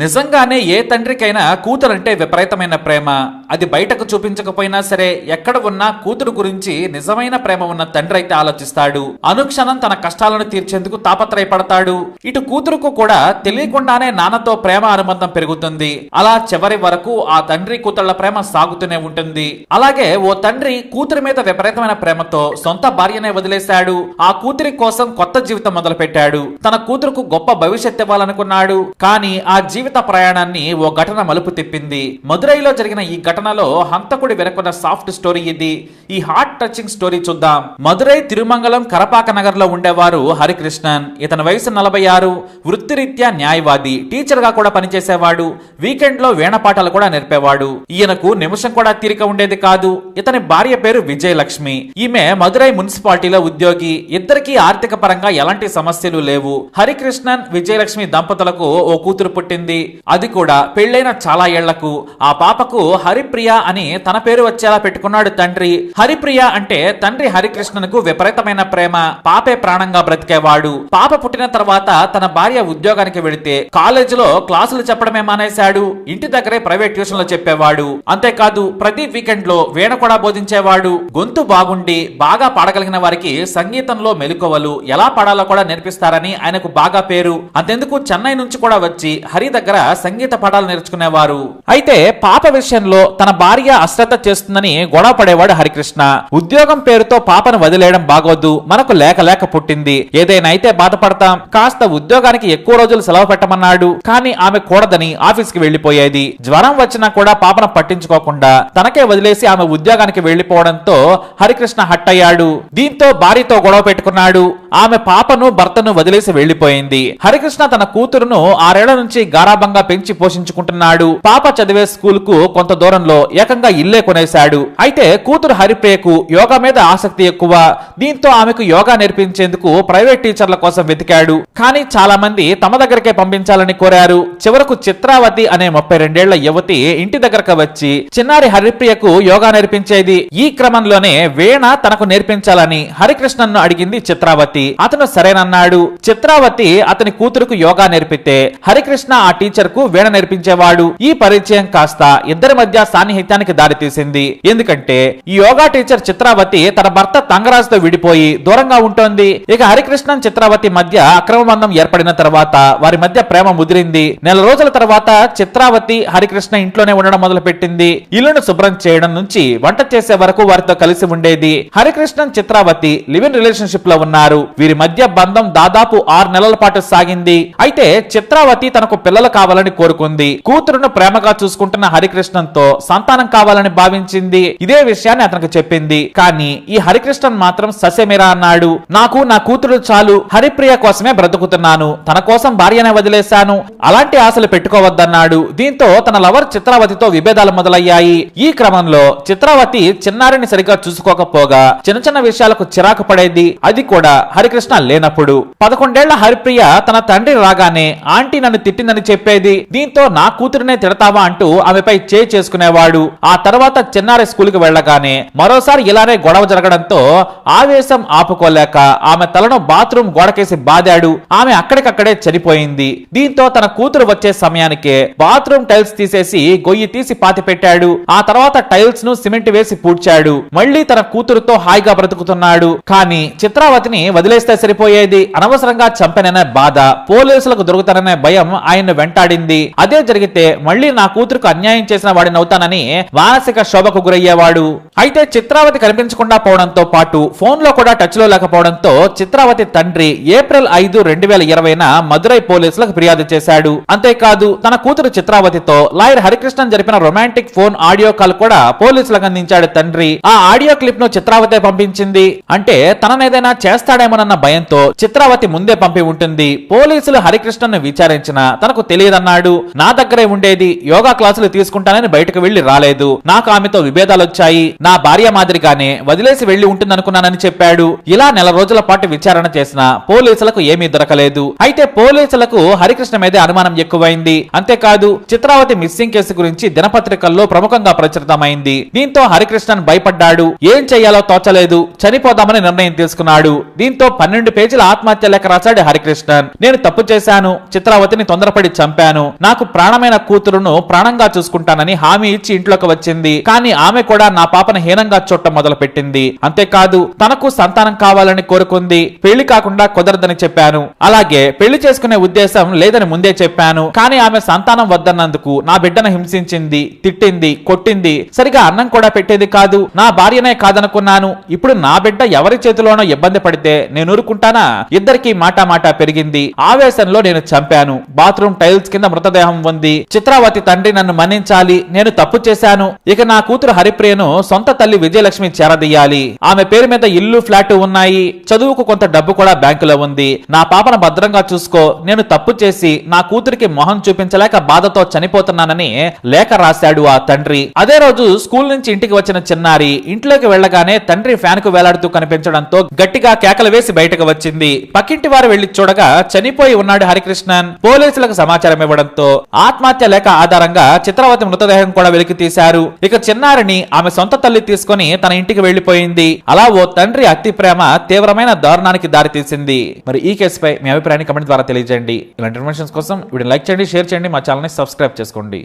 నిజంగానే ఏ తండ్రికైనా కూతురంటే విపరీతమైన ప్రేమ. అది బయటకు చూపించకపోయినా సరే ఎక్కడ ఉన్నా కూతురు గురించి నిజమైన ప్రేమ ఉన్న తండ్రి అయితే ఆలోచిస్తాడు. అనుక్షణం తన కష్టాలను తీర్చేందుకు తాపత్రయపడతాడు. ఇటు కూతురుకు కూడా తెలియకుండానే నాన్నతో ప్రేమ అనుబంధం పెరుగుతుంది. అలా చివరి వరకు ఆ తండ్రి కూతుళ్ళ ప్రేమ సాగుతూనే ఉంటుంది. అలాగే ఓ తండ్రి కూతురి మీద విపరీతమైన ప్రేమతో సొంత భార్యనే వదిలేశాడు. ఆ కూతురి కోసం కొత్త జీవితం మొదలు పెట్టాడు తన కూతురుకు గొప్ప భవిష్యత్ ఇవ్వాలనుకున్నాడు. కానీ ఆ జీవితం ప్రయాణాన్ని ఓ ఘటన మలుపు తిప్పింది. మదురైలో జరిగిన ఈ ఘటనలో హంతకుడి వెనుకున్న సాఫ్ట్ స్టోరీ ఇది. ఈ హార్ట్ టచింగ్ స్టోరీ చూద్దాం. మదురై తిరుమంగళం కరపాక నగర్లో ఉండేవారు హరికృష్ణన్. ఇతని వయసు నలభై ఆరు వృత్తిరీత్యా న్యాయవాది టీచర్గా కూడా పనిచేసేవాడు వీకెండ్లో వేణపాఠాలు కూడా నేర్పేవాడు. ఈయనకు నిమిషం కూడా తీరిక ఉండేది కాదు. ఇతని భార్య పేరు విజయలక్ష్మి. ఈమె మదురై మున్సిపాలిటీలో ఉద్యోగి. ఇద్దరికీ ఆర్థిక పరంగా ఎలాంటి సమస్యలు లేవు. హరికృష్ణన్ విజయలక్ష్మి దంపతులకు ఓ కూతురు పుట్టింది. అది కూడా పెళ్ళైన చాలా ఏళ్ళకు. ఆ పాపకు హరిప్రియ అని తన పేరు వచ్చేలా పెట్టుకున్నాడు తండ్రి. హరిప్రియ అంటే తండ్రి హరికృష్ణన్కు విపరీతమైన ప్రేమ. పాపే ప్రాణంగా బ్రతికేవాడు. పాప పుట్టిన తర్వాత తన భార్య ఉద్యోగానికి వెళితే కాలేజీలో క్లాసులు చెప్పడమే మానేశాడు. ఇంటి దగ్గరే ప్రైవేట్ ట్యూషన్లు చెప్పేవాడు. అంతేకాదు ప్రతి వీకెండ్లో వీణ కూడా బోధించేవాడు. గొంతు బాగుండి బాగా పాడగలిగిన వారికి సంగీతంలో మెలకువలు ఎలా పాడాలో కూడా నేర్పిస్తారని ఆయనకు బాగా పేరు. అంతెందుకు చెన్నై నుంచి కూడా వచ్చి హరి దగ్గర సంగీత పాఠాలు నేర్చుకునేవారు. అయితే పాప విషయంలో తన భార్య అశ్రద్ధ చేస్తుందని గొడవ పడేవాడు హరికృష్ణ. ఉద్యోగం పేరుతో పాపను వదిలేయడం బాగోద్దు మనకు లేక లేక పుట్టింది. ఏదైనా అయితే బాధపడతాం కాస్త ఉద్యోగానికి ఎక్కువ రోజులు సెలవు పెట్టమన్నాడు. కానీ ఆమె కూడదని ఆఫీస్కి వెళ్ళిపోయేది జ్వరం వచ్చినా కూడా పాపను పట్టించుకోకుండా తనకే వదిలేసి ఆమె ఉద్యోగానికి వెళ్ళిపోవడంతో హరికృష్ణ హట్ అయ్యాడు. దీంతో భార్యతో గొడవ పెట్టుకున్నాడు. ఆమె పాపను భర్తను వదిలేసి వెళ్ళిపోయింది హరికృష్ణ తన కూతురును ఆరేళ్ళ నుంచి గారాబంగా పెంచి పోషించుకుంటున్నాడు. పాప చదివే స్కూల్కు కొంత దూరంలో ఏకంగా ఇల్లే కొనేశాడు. అయితే కూతురు హరిప్రియకు యోగా మీద ఆసక్తి ఎక్కువ. దీంతో ఆమెకు యోగా నేర్పించేందుకు ప్రైవేట్ టీచర్ల కోసం వెతికాడు. కానీ చాలా మంది తమ దగ్గరకే పంపించాలని కోరారు. చివరకు చిత్రావతి అనే ముప్పై రెండేళ్ళ యువతి ఇంటి దగ్గరకు వచ్చి చిన్నారి హరిప్రియకు యోగా నేర్పించేది. ఈ క్రమంలోనే వీణ తనకు నేర్పించాలని హరికృష్ణన్ను అడిగింది చిత్రావతి. అతను సరేనన్నాడు. చిత్రావతి అతని కూతురుకు యోగా నేర్పితే హరికృష్ణ ఆ టీచర్కు వీణ నేర్పించేవాడు. ఈ పరిచయం కాస్త ఇద్దరి మధ్య సాన్నిహిత్యానికి దారితీసింది. ఎందుకంటే ఈ యోగా టీచర్ చిత్రావతి తన భర్త తంగరాజుతో విడిపోయి దూరంగా ఉంటోంది. ఇక హరికృష్ణన్ చిత్రావతి మధ్య అక్రమ బంధం ఏర్పడిన తర్వాత వారి మధ్య ప్రేమ ముదిరింది. నెల రోజుల తర్వాత చిత్రావతి హరికృష్ణ ఇంట్లోనే ఉండడం మొదలు పెట్టింది ఇల్లును శుభ్రం చేయడం నుంచి వంట చేసే వరకు వారితో కలిసి ఉండేది. హరికృష్ణన్ చిత్రావతి లివ్ ఇన్ రిలేషన్షిప్లో ఉన్నారు. వీరి మధ్య బంధం దాదాపు ఆరు నెలల పాటు సాగింది. అయితే చిత్రావతి తనకు పిల్లలు కావాలని కోరుకుంది. కూతురును ప్రేమగా చూసుకుంటున్న హరికృష్ణన్తో సంతానం కావాలని భావించింది. ఇదే విషయాన్ని అతనికి చెప్పింది. కానీ ఈ హరికృష్ణన్ మాత్రం ససేమిరా అన్నాడు. నాకు నా కూతురు చాలు. హరిప్రియ కోసమే బ్రతుకుతున్నాను. తన కోసం భార్యనే వదిలేశాను. అలాంటి ఆశలు పెట్టుకోవద్దన్నాడు. దీంతో తన లవర్ చిత్రావతితో విభేదాలు మొదలయ్యాయి. ఈ క్రమంలో చిత్రావతి చిన్నారిని సరిగ్గా చూసుకోకపోగా చిన్న చిన్న విషయాలకు చిరాకు పడేది. అది కూడా హరికృష్ణ లేనప్పుడు. పదకొండేళ్ళ హరిప్రియ తన తండ్రి రాగానే ఆంటీ నన్ను తిట్టిందని చెప్పేది దీంతో నా కూతురునే తిడతావా? అంటూ ఆమెపై చే చేసుకునేవాడు. ఆ తర్వాత చిన్నారి స్కూల్కి వెళ్ళగానే మరోసారి ఇలానే గొడవ జరగడంతో ఆవేశం ఆపుకోలేక ఆమె తలను బాత్రూమ్ గోడకేసి బాదాడు. ఆమె అక్కడికక్కడే చనిపోయింది. దీంతో తన కూతురు వచ్చే సమయానికే బాత్రూమ్ టైల్స్ తీసేసి గొయ్యి తీసి పాతి పెట్టాడు. ఆ తర్వాత టైల్స్ను సిమెంట్ వేసి పూడ్చాడు. మళ్ళీ తన కూతురుతో హాయిగా బ్రతుకుతున్నాడు. కానీ చిత్రావతిని వదిలేస్తే సరిపోయేది. అనవసరంగా చంపననే బాధ. పోలీసులకు దొరుకుతారనే భయం ఆయన్ను వెంటాడింది. అదే జరిగితే మళ్ళీ నా కూతురుకు అన్యాయం చేసిన వాడిని అవుతానని మానసిక శోభకు గురయ్యేవాడు. అయితే చిత్రావతి కనిపించకుండా పోవడంతో పాటు ఫోన్లో కూడా టచ్లో లేకపోవడంతో చిత్రావతి తండ్రి ఏప్రిల్ ఐదు రెండు వేల ఇరవైన మదురై పోలీసులకు ఫిర్యాదు చేశాడు. అంతేకాదు తన కూతురు చిత్రావతితో లాయర్ హరికృష్ణన్ జరిపిన రొమాంటిక్ ఫోన్ ఆడియో కాల్ కూడా పోలీసులకు అందించాడు తండ్రి. ఆ ఆడియో క్లిప్ను చిత్రావతి పంపించింది. అంటే తననేదైనా చేస్తాడేమోనన్న భయంతో చిత్రావతి ముందే పంపి ఉంటుంది. పోలీసులు హరికృష్ణన్ విచారించిన తనకు తెలియదన్నాడు. నా దగ్గరే ఉండేది యోగా క్లాసులు తీసుకుంటానని బయటకు వెళ్ళి రాలేదు. నాకు ఆమెతో విభేదాలు వచ్చాయి నా భార్య మాదిరిగానే వదిలేసి వెళ్ళి ఉంటుందనుకున్నానని చెప్పాడు. ఇలా నెల రోజుల పాటు విచారణ చేసిన పోలీసులకు ఏమీ దొరకలేదు. అయితే పోలీసులకు హరికృష్ణ మీదే అనుమానం ఎక్కువైంది. అంతేకాదు చిత్రావతి మిస్సింగ్ కేసు గురించి దినపత్రికల్లో ప్రముఖంగా ప్రచురితమైంది. దీంతో హరికృష్ణన్ భయపడ్డాడు. ఏం చెయ్యాలో తోచలేదు. చనిపోదామని నిర్ణయం తీసుకున్నాడు. దీంతో పన్నెండు పేజీల ఆత్మహత్య లేఖ రాశాడు హరికృష్ణన్. నేను తప్పు చేశాను. చిత్రావతిని తొందరపడి చంపాను. నాకు ప్రాణమైన కూతురును ప్రాణంగా చూసుకుంటానని హామీ ఇచ్చి ఇంట్లోకి వచ్చింది. కానీ ఆమె కూడా నా పాపను హీనంగా చూడటం మొదలు పెట్టింది అంతేకాదు తనకు సంతానం కావాలని కోరుకుంది. పెళ్ళి కాకుండా కుదరదని చెప్పాను. అలాగే పెళ్ళి చేసుకునే ఉద్దేశం లేదని ముందే చెప్పాను. కానీ ఆమె సంతానం వద్దన్నందుకు నా బిడ్డను హింసించింది తిట్టింది కొట్టింది. సరిగా అన్నం కూడా పెట్టేది కాదు. నా భార్యనే కాదనుకున్నాను. ఇప్పుడు నా బిడ్డ ఎవరి చేతిలోనో ఇబ్బంది పడితే నేను ఊరుకుంటానా? ఇద్దరికి మాటా మాట పెరిగింది. ఆవేశంలో నేను చంపాను. బాత్రూమ్ టైల్స్ కింద మృతదేహం ఉంది. చిత్రావతి తండ్రి నన్ను మన్నించాలి. నేను తప్పు చేశాను. ఇక నా కూతురు హరిప్రియను సొంత తల్లి విజయలక్ష్మి చేరదీయాలి. ఆమె పేరు మీద ఇల్లు ఫ్లాట్ ఉన్నాయి. చదువుకు కొంత డబ్బు కూడా బ్యాంకులో ఉంది. నా పాపను భద్రంగా చూసుకో. నేను తప్పు చేసి నా కూతురికి మొహం చూపించలేక బాధతో చనిపోతున్నానని లేఖ రాశాడు ఆ తండ్రి. అదే రోజు స్కూల్ నుంచి ఇంటికి వచ్చిన చిన్నారి ఇంట్లోకి వెళ్ళగానే తండ్రి ఫ్యాన్కు వేలాడుతూ కనిపించడంతో గట్టిగా కేకలు వేసి బయటకు వచ్చింది. పక్కింటి వారు వెళ్ళి చూడగా చనిపోయి ఉన్నాడు హరికృష్ణన్. పోలీసులకు సమాచారం ఇవ్వడంతో ఆత్మహత్య లేఖ ఆధారంగా చిత్రవతి మృతదేహం కూడా వెలికి తీశారు. ఇక చిన్నారిని ఆమె సొంత తల్లి తీసుకొని తన ఇంటికి వెళ్ళిపోయింది అలా ఓ తండ్రి అతి ప్రేమ తీవ్రమైన దారుణానికి దారితీసింది మరి ఈ కేసుపై మీ అభిప్రాయాన్ని కమెంట్ ద్వారా తెలియజేయండి. ఇలాంటి ఇన్ఫర్మేషన్స్ కోసం వీడియో లైక్ చేయండి షేర్ చేయండి మా ఛానల్ని సబ్స్క్రైబ్ చేసుకోండి.